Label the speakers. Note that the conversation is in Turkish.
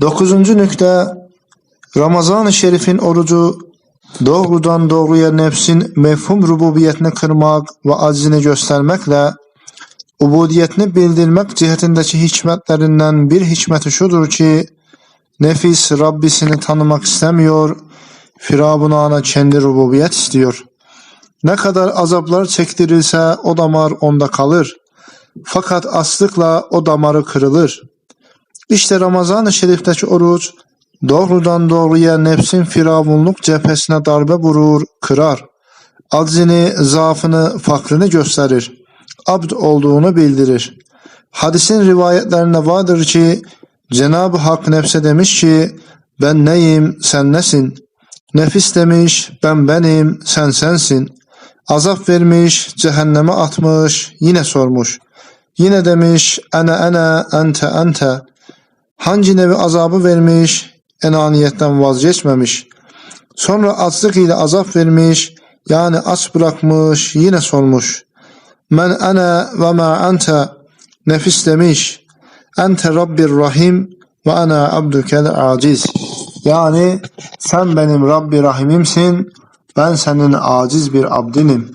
Speaker 1: Dokuzuncu nükte Ramazan-ı Şerif'in orucu doğrudan doğruya nefsin mefhum rububiyetini kırmak ve aczini göstermekle ubudiyetini bildirmek cihetindeki hikmetlerinden bir hikmeti şudur ki nefis Rabbisini tanımak istemiyor, firavunana kendi rububiyet istiyor. Ne kadar azaplar çektirilse o damar onda kalır. Fakat aslıkla o damarı kırılır. İşte Ramazan-ı Şerif'teki oruç doğrudan doğruya nefsin firavunluk cephesine darbe vurur, kırar. Aczini, zaafını, fakrını gösterir. Abd olduğunu bildirir. Hadisin rivayetlerinde vardır ki Cenab-ı Hak nefse demiş ki ben neyim sen nesin? Nefis demiş ben benim sen sensin. Azap vermiş cehenneme atmış yine sormuş. Yine demiş ene ene ente ente. Hangi nevi azabı vermiş enaniyetten vazgeçmemiş. Sonra açlık ile azap vermiş yani aç bırakmış yine sormuş. Men ene ve ma ente nefis demiş. Ente Rabbir Rahim ve ana abdukel aciz. Yani sen benim Rabbi Rahimimsin, ben senin aciz bir abdinim.